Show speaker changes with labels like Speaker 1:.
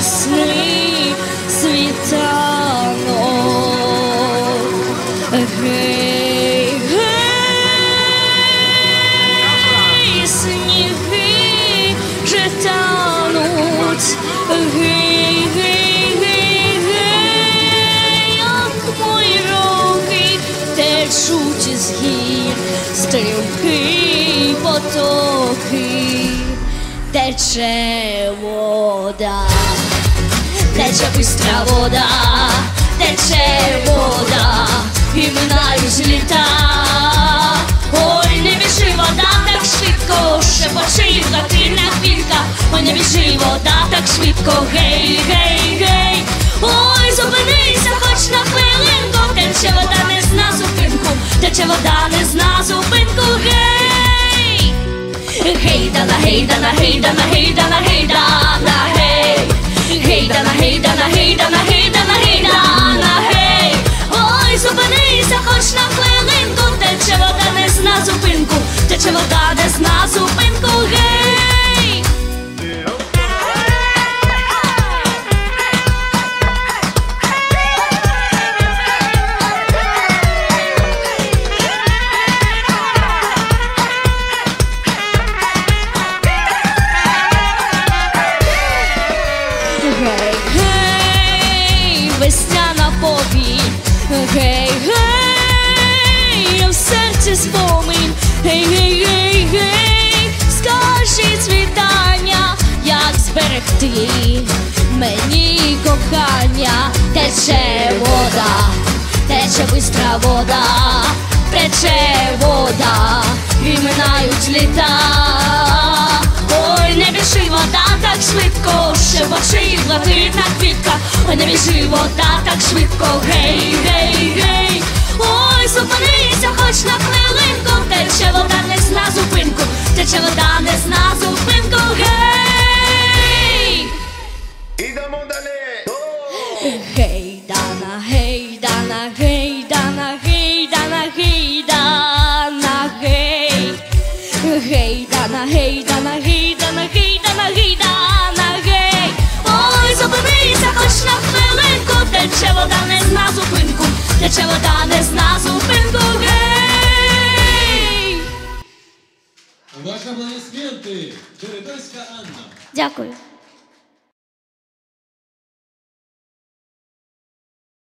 Speaker 1: весни світанок. Гей, сніги вже тануть. Гей, гей, гей, гей, як мої із гір, стрілки потоки. Тече вода тече бистра вода, тече вода, і минають літа. Ой, не біжи вода так швидко, шепоче і блакитна квітка. Ой, не біжи вода так швидко, гей, гей, гей. Ой, зупинися, хоч на хвилинку, тече вода не зна зупинку, тече вода не зна зупинку, гей. Гейдана, гейдана, гейдана, гейдана, гейдана, Гей, гей, весняна повінь, гей, гей, в серці спомин, гей, гей, гей, гей, скажіть світання, як зберегти мені кохання, тече вода, тече бистра вода, тече вода, і літа. Швидко, ще очі блакитна квітка. Ой, не біжи вода так швидко, гей, гей, гей. Ой, зупинися, хоч на хвилинку, тече вода не зна зупинку, тече вода не зна зупинку, гей.
Speaker 2: Ідемо далі.
Speaker 1: Гей, дана, гей, дана, гей, дана, гей, дана, гей, дана, гей. Гей, дана, гейдана, гей, дана, гей, гей. Ой, зупинися, хоч на хвилинку, тече вода не зна зупинку, тече вода не зна зупинку, гей.
Speaker 3: Ваші аплодисменти, Анна.
Speaker 1: Дякую.